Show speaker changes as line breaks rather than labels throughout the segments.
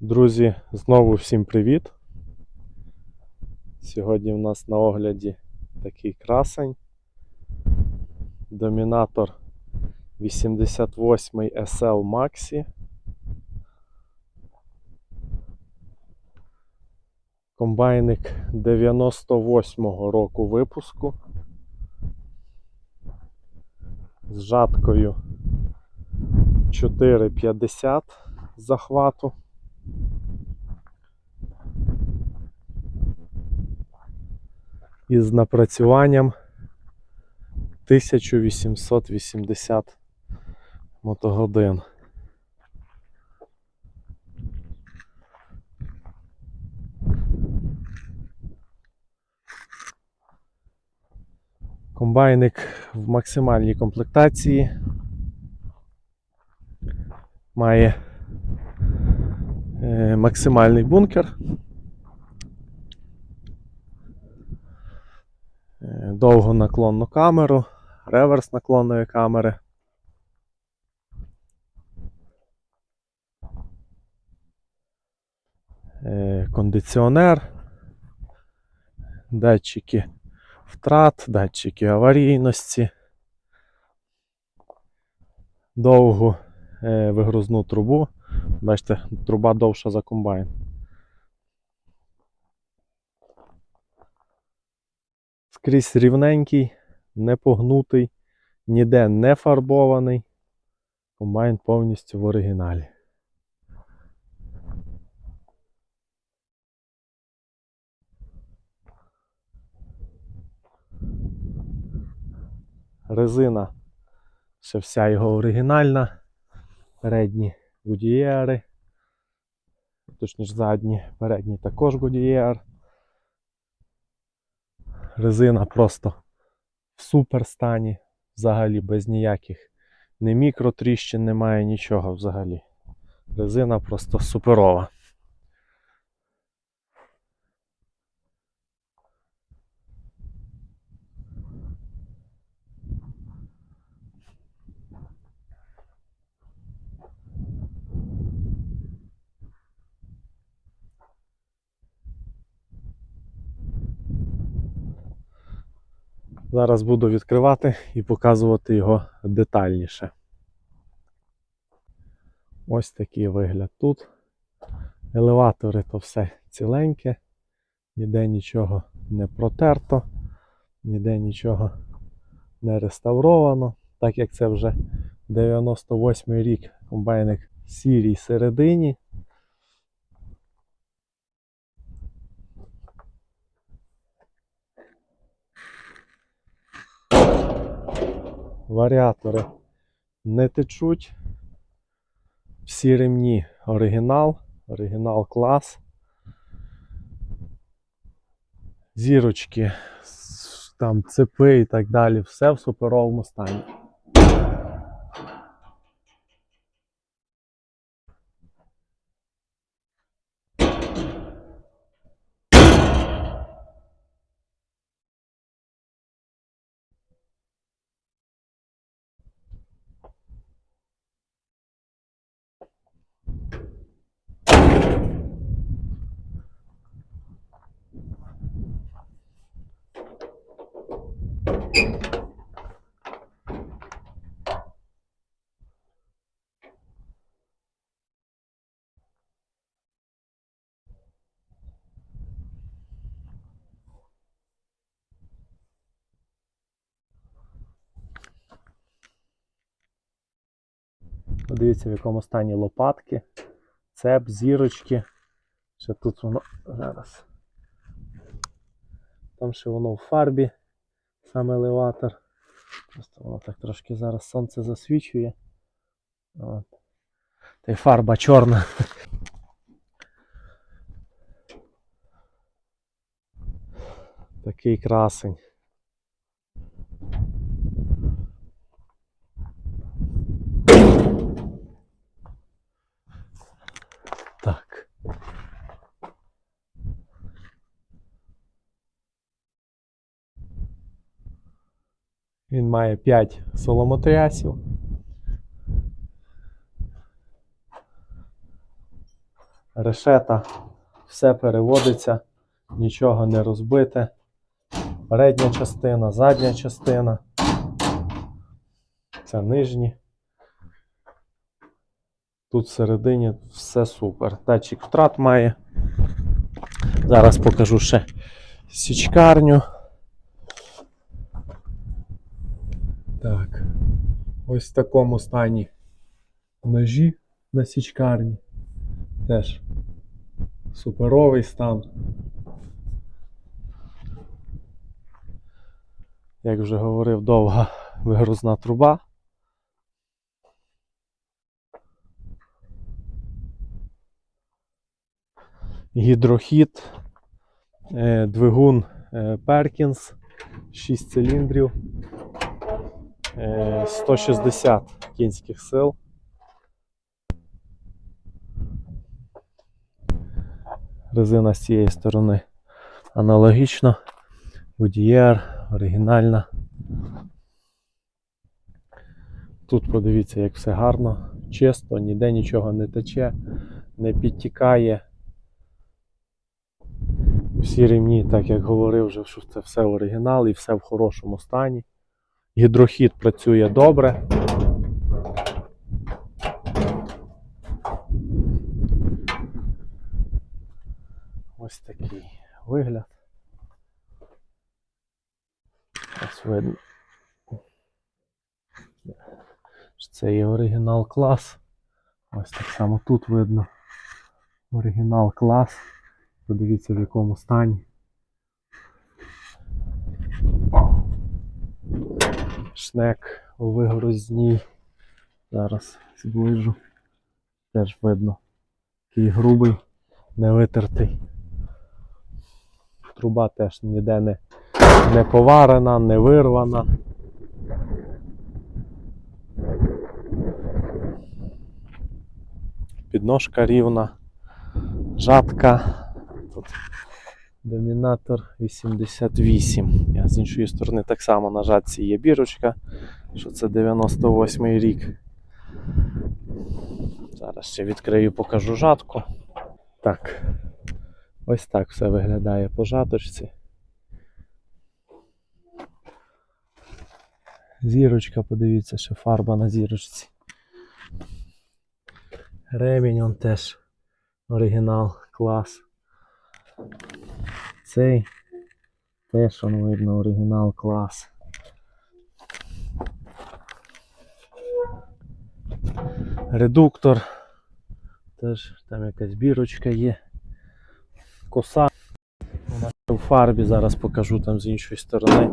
Друзі, знову всім привіт. Сьогодні в нас на огляді такий красень. Домінатор 88 SL Maxi. Комбайник 98-го року випуску. З жаткою 450 захвату. із напрацюванням 1880 мотогодин. Комбайник в максимальній комплектації має е, максимальний бункер. Е, довгонаклонну камеру, реверс наклонної камери. Е, Кондиціонер, датчики втрат, датчики аварійності, довгу е, вигрузну трубу. Бачите, труба довша за комбайн. Скрізь рівненький, не погнутий, ніде не фарбований. Комбайн повністю в оригіналі. Резина ще вся його оригінальна. Передні Goodyear, точніше задні, передні також Goodyear. Резина просто в супер стані, взагалі без ніяких ні мікротріщин, немає нічого взагалі. Резина просто суперова. Зараз буду відкривати і показувати його детальніше. Ось такий вигляд тут. Елеватори то все ціленьке, ніде нічого не протерто, ніде нічого не реставровано, так як це вже 98 рік комбайник сірій середині. Варіатори не течуть. Всі ремні оригінал, оригінал клас. Зірочки, там цепи і так далі, все в суперовому стані. Подивіться, в якому стані лопатки, цеп, зірочки. Ще тут воно зараз. Там ще воно в фарбі, сам елеватор. Просто воно так трошки зараз сонце засвічує. От. Та й фарба чорна. Такий красень. Так. Він має 5 соломотрясів. Решета все переводиться, нічого не розбите. Передня частина, задня частина. Це нижні. Тут всередині все супер. Датчик втрат має. Зараз покажу ще січкарню. Так. Ось в такому стані ножі на січкарні. Теж суперовий стан. Як вже говорив, довга вигрузна труба. Гідрохід, е, двигун Perkins, 6 циліндрів, 160 кінських сил. Резина з цієї сторони аналогічно. Goodyear, оригінальна. Тут подивіться, як все гарно, чисто, ніде нічого не тече, не підтікає. Всі ремні, так як говорив, вже, що це все оригінал і все в хорошому стані. Гідрохід працює добре. Ось такий вигляд. Ось видно. Це є оригінал клас. Ось так само тут видно. Оригінал клас. Подивіться в якому стані. Шнек у. Зараз зближу. Теж видно. Такий грубий, не витертий. Труба теж ніде не, не поварена, не вирвана. Підножка рівна, жатка. Тут домінатор 88. А з іншої сторони так само на жатці є бірочка, що це 98 й рік. Зараз ще відкрию, покажу жатку. Так. Ось так все виглядає по жаточці. Зірочка, подивіться, що фарба на зірочці. Ремінь он теж оригінал, клас. Цей теж он видно оригінал, клас. Редуктор. Теж там якась бірочка є. Коса. Вона в фарбі, зараз покажу там з іншої сторони.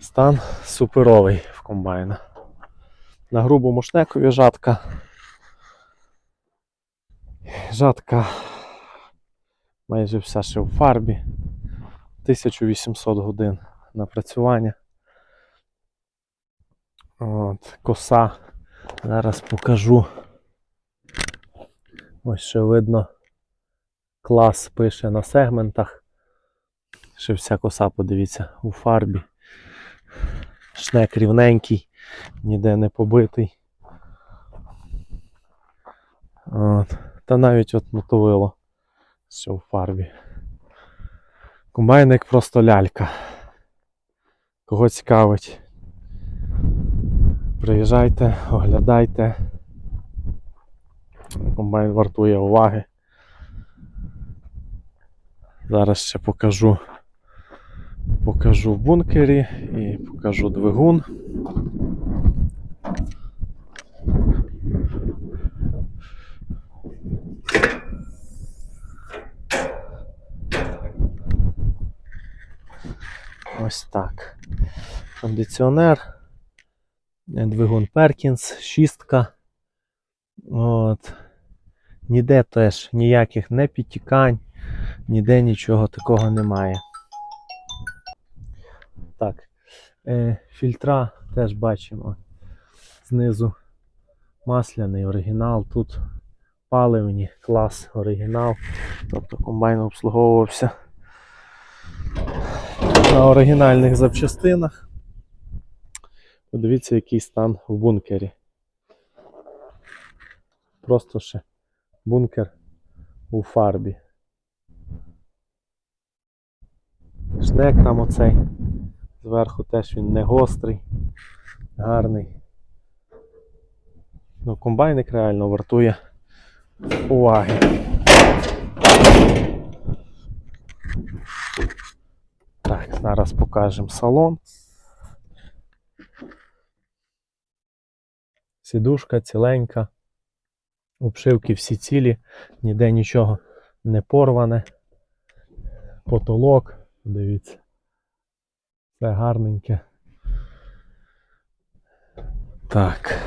Стан суперовий в комбайна. На грубому шнекові жатка. Жатка майже вся ще в фарбі. 1800 годин напрацювання. От, коса. Зараз покажу. Ось ще видно. Клас пише на сегментах. Ще вся коса, подивіться, у фарбі. Шнек рівненький, ніде не побитий. От. Та навіть от мотовило, що в фарбі. Комбайник просто лялька. Кого цікавить, приїжджайте, оглядайте. Комбайн вартує уваги. Зараз ще покажу. Покажу в бункері і покажу двигун. Ось так. Кондиціонер. е, Двигун Perkins, шістка. От. Ніде теж ніяких не підтікань, ніде нічого такого немає. Так. Е, фільтра теж бачимо. Знизу масляний оригінал, тут паливні, клас оригінал. Тобто комбайн обслуговувався на оригінальних запчастинах. Подивіться, який стан в бункері. Просто ще бункер у фарбі. Шнек там оцей. Зверху теж він не гострий, гарний. Ну, комбайник реально вартує уваги. Так, зараз покажемо салон. Сідушка ціленька. Обшивки всі цілі, ніде нічого не порване. Потолок, дивіться. Все гарненьке. Так.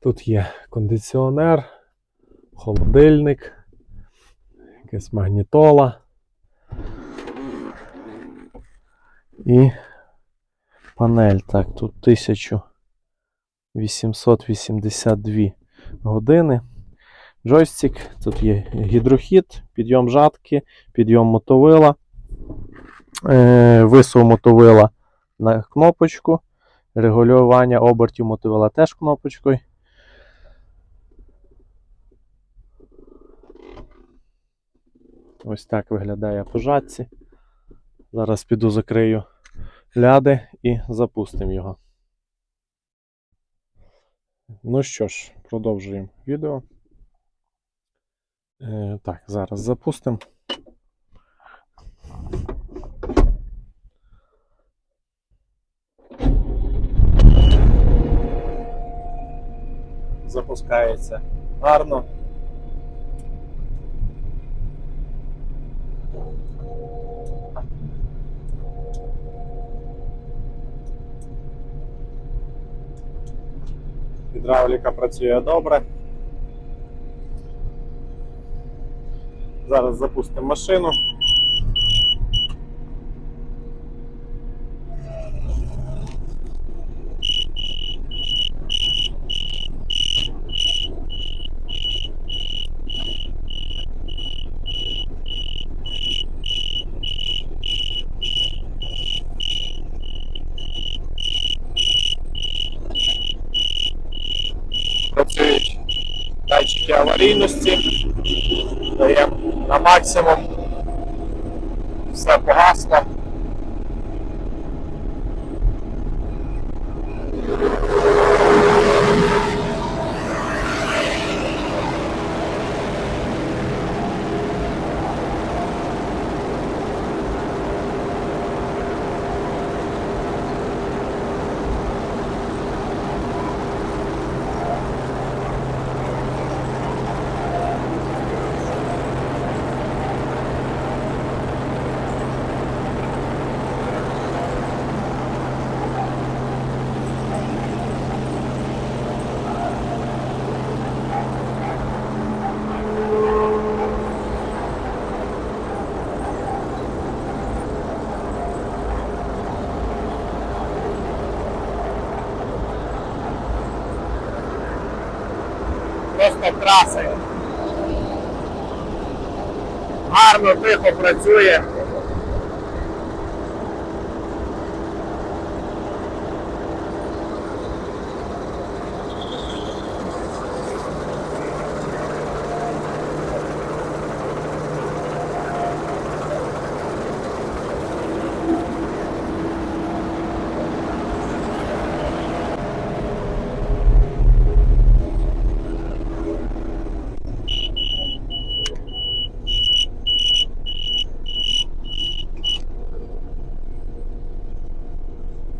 Тут є кондиціонер, холодильник, якась магнітола. І панель. Так, тут 1882 години. Джойстик, тут є гідрохід, підйом жатки, підйом мотовила, е, висув мотовила на кнопочку, регулювання обертів мотовила теж кнопочкою. Ось так виглядає по жатці. Зараз піду закрию ляди і запустимо його. Ну що ж, продовжуємо відео. Е, так, зараз запустимо. Запускається гарно. Гідравліка працює добре. Зараз запустимо машину. Працюють датчики аварійності. Даємо на максимум. Все погасло. Красень. Гарно, тихо працює.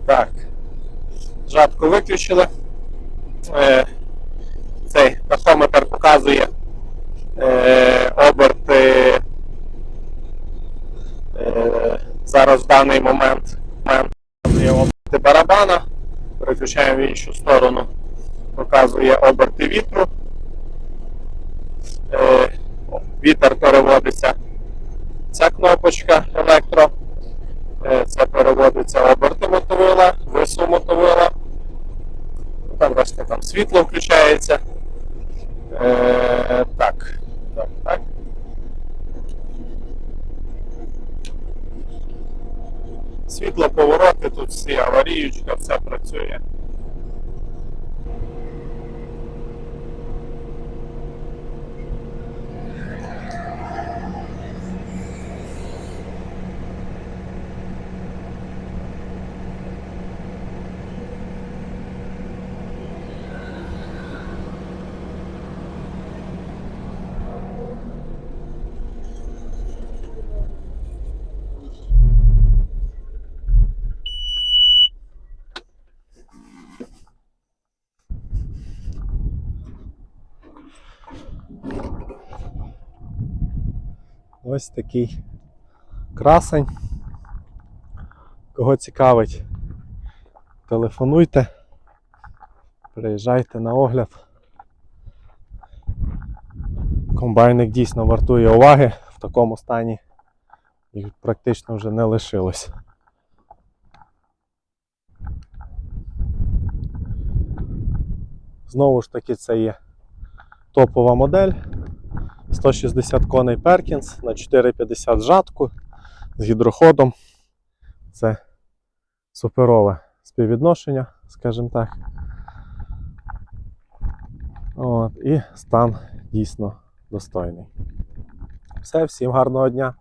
Так. Жатку виключили. Е, цей тахометр показує е, оберти е, зараз в даний момент, показує оберти барабана. Переключаємо в іншу сторону. Показує оберти вітру. Вітер переводиться. Ця кнопочка електро. світло включається. Е, Так, так, так. Світло повороти, тут всі аваріючка, все працює. Ось такий красень. Кого цікавить, телефонуйте, приїжджайте на огляд. Комбайник дійсно вартує уваги в такому стані їх практично вже не лишилось. Знову ж таки, це є топова модель. 160 коней Перкінс на 450 жатку з гідроходом. Це суперове співвідношення, скажімо так. От, і стан дійсно достойний. Все, всім гарного дня!